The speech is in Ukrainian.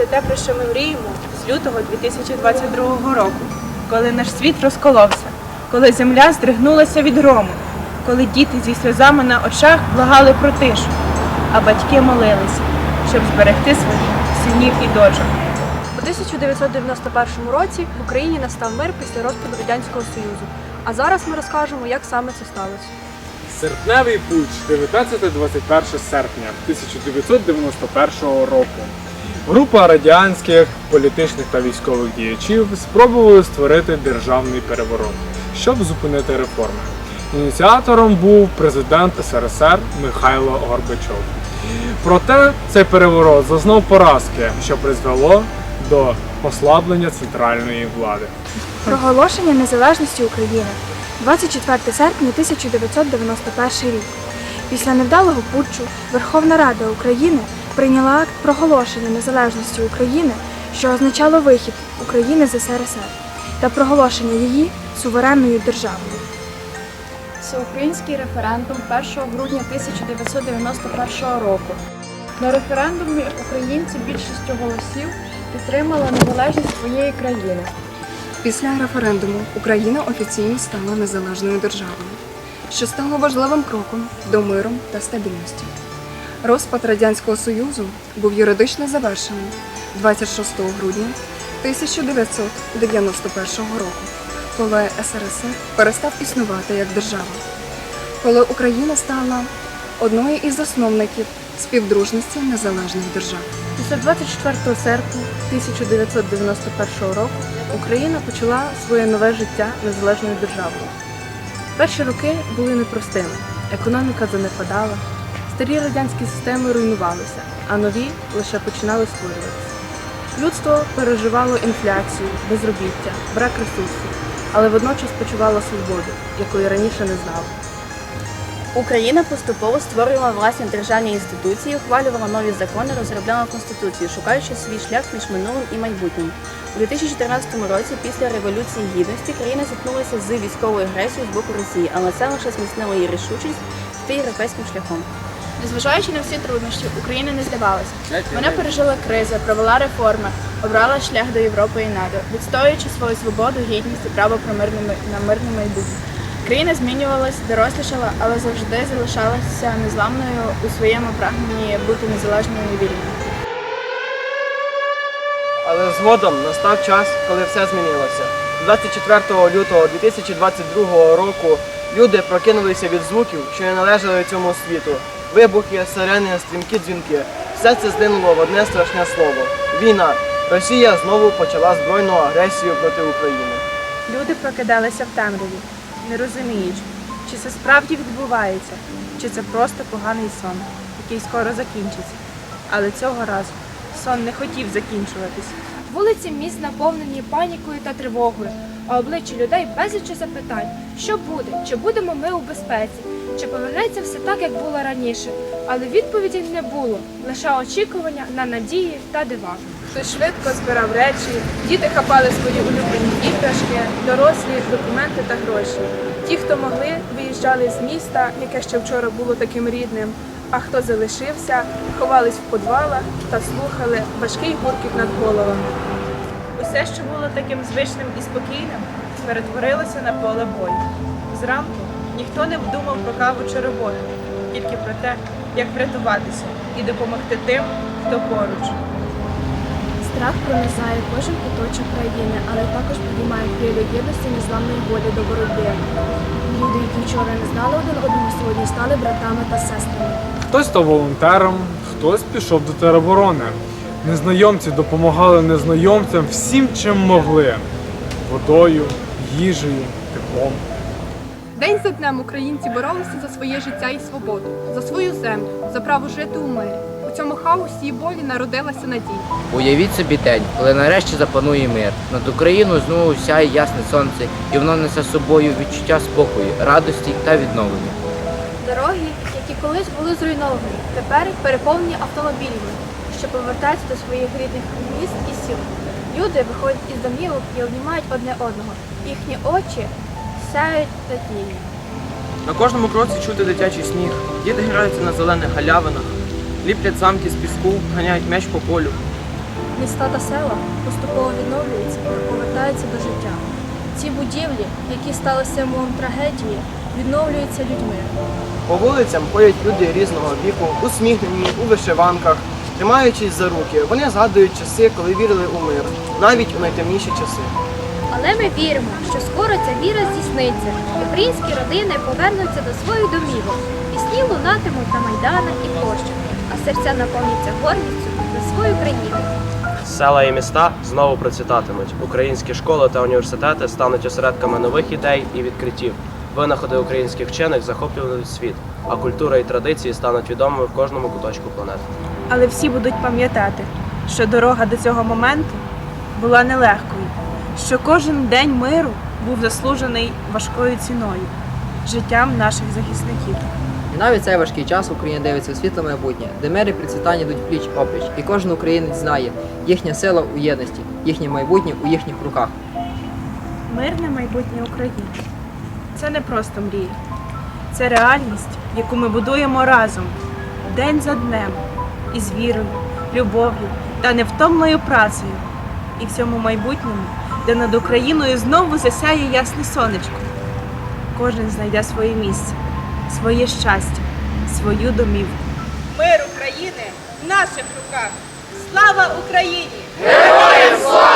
Це те, про що ми мріємо з лютого 2022 року, коли наш світ розколовся, коли земля здригнулася від грому, коли діти зі сльозами на очах благали про тишу, а батьки молилися, щоб зберегти своїх синів і дочок. У 1991 році в Україні настав мир після розпаду Радянського Союзу. А зараз ми розкажемо, як саме це сталося. Серпневий путч 19-21 серпня 1991 року. Група радянських політичних та військових діячів спробували створити державний переворот, щоб зупинити реформи. Ініціатором був президент СРСР Михайло Горбачов. Проте цей переворот зазнав поразки, що призвело до послаблення центральної влади. Проголошення незалежності України 24 серпня 1991 рік. Після невдалого путчу Верховна Рада України прийняла акт проголошення незалежності України, що означало вихід України з СРСР та проголошення її суверенною державою. Всеукраїнський референдум 1 грудня 1991 року. На референдумі українці більшістю голосів підтримали незалежність своєї країни. Після референдуму Україна офіційно стала незалежною державою, що стало важливим кроком до миру та стабільності. Розпад Радянського Союзу був юридично завершений 26 грудня 1991 року, коли СРСР перестав існувати як держава, коли Україна стала одною із засновників співдружності незалежних держав. Після 24 серпня 1991 року Україна почала своє нове життя незалежною державою. Перші роки були непростими. Економіка занепадала, старі радянські системи руйнувалися, а нові лише починали створюватися. Людство переживало інфляцію, безробіття, брак ресурсів, але водночас почувало свободу, якої раніше не знало. Україна поступово створювала власні державні інституції, ухвалювала нові закони, розробляла конституцію, шукаючи свій шлях між минулим і майбутнім. У 2014 році, після революції гідності, країна зіткнулася з військовою агресією з боку Росії, але це лише зміцнило її рішучість йти європейським шляхом. Незважаючи на всі труднощі, Україна не здавалася. Вона пережила кризи, провела реформи, обрала шлях до Європи і НАТО, відстоюючи свою свободу, гідність і право про мирне на мирне майбутнє. Країна змінювалась, дорослішала, але завжди залишалася незламною у своєму прагненні бути незалежною і вільною. Але згодом настав час, коли все змінилося. 24 лютого 2022 року люди прокинулися від звуків, що не належали цьому світу. Вибухи, сирени, стрімкі дзвінки. Все це злинуло в одне страшне слово війна. Росія знову почала збройну агресію проти України. Люди прокидалися в темряві, не розуміючи, чи це справді відбувається, чи це просто поганий сон, який скоро закінчиться. Але цього разу сон не хотів закінчуватись. Вулиці міст наповнені панікою та тривогою, а обличчя людей безліч запитань, що буде, чи будемо ми у безпеці, чи повернеться все так, як було раніше. Але відповіді не було, лише очікування на надії та дива. Хтось швидко збирав речі, діти хапали свої улюблені іграшки, дорослі документи та гроші. Ті, хто могли, виїжджали з міста, яке ще вчора було таким рідним. А хто залишився, ховались в подвалах та слухали важкий гуркіт над головами. Усе, що було таким звичним і спокійним, перетворилося на поле бою. Зранку ніхто не вдумав про каву чи роботу, тільки про те, як врятуватися і допомогти тим, хто поруч. Страх пронизає кожен куточок країни, але також підіймає хвилю єдності незламної волі до боротьби. Люди, які вчора не знали один одного, сьогодні стали братами та сестрами. Хтось став волонтером, хтось пішов до тероборони. Незнайомці допомагали незнайомцям всім, чим могли: водою, їжею, теплом. День за днем українці боролися за своє життя і свободу, за свою землю, за право жити у мирі. У цьому хаосі і болі народилася надія. Уявіть собі день, коли нарешті запанує мир. Над Україною знову сяє ясне сонце, і воно несе з собою відчуття спокою, радості та відновлення. Дороги, які колись були зруйновані, тепер переповнені автомобілями, що повертаються до своїх рідних міст і сіл. Люди виходять із домівок і обнімають одне одного. Їхні очі сяють надією. На кожному кроці чути дитячий сніг. Діти граються на зелених галявинах, ліплять замки з піску, ганяють м'яч по полю. Міста та села поступово відновлюються та повертаються до життя. Ці будівлі, які стали символом трагедії, відновлюються людьми. По вулицям ходять люди різного віку, усміхнені, у вишиванках, тримаючись за руки. Вони згадують часи, коли вірили у мир, навіть у найтемніші часи. Але ми віримо, що скоро ця віра здійсниться, і українські родини повернуться до своїх домівок. Пісні лунатимуть на майданах і площах, а серця наповняться гордістю за свою країну. Села і міста знову процвітатимуть. Українські школи та університети стануть осередками нових ідей і відкриттів. Винаходи українських вчених захоплюватимуть світ, а культура і традиції стануть відомими в кожному куточку планети. Але всі будуть пам'ятати, що дорога до цього моменту була нелегкою, що кожен день миру був заслужений важкою ціною життям наших захисників. І навіть цей важкий час Україна дивиться у світле майбутнє, де мир і процвітання йдуть пліч опліч, і кожен українець знає, їхня сила у єдності, їхнє майбутнє у їхніх руках. Мирне майбутнє України. Це не просто мрія. Це реальність, яку ми будуємо разом, день за днем, із вірою, любов'ю та невтомною працею. І в цьому майбутньому, де над Україною знову засяє ясне сонечко. Кожен знайде своє місце, своє щастя, свою домівку. Мир України в наших руках! Слава Україні! Героям слава!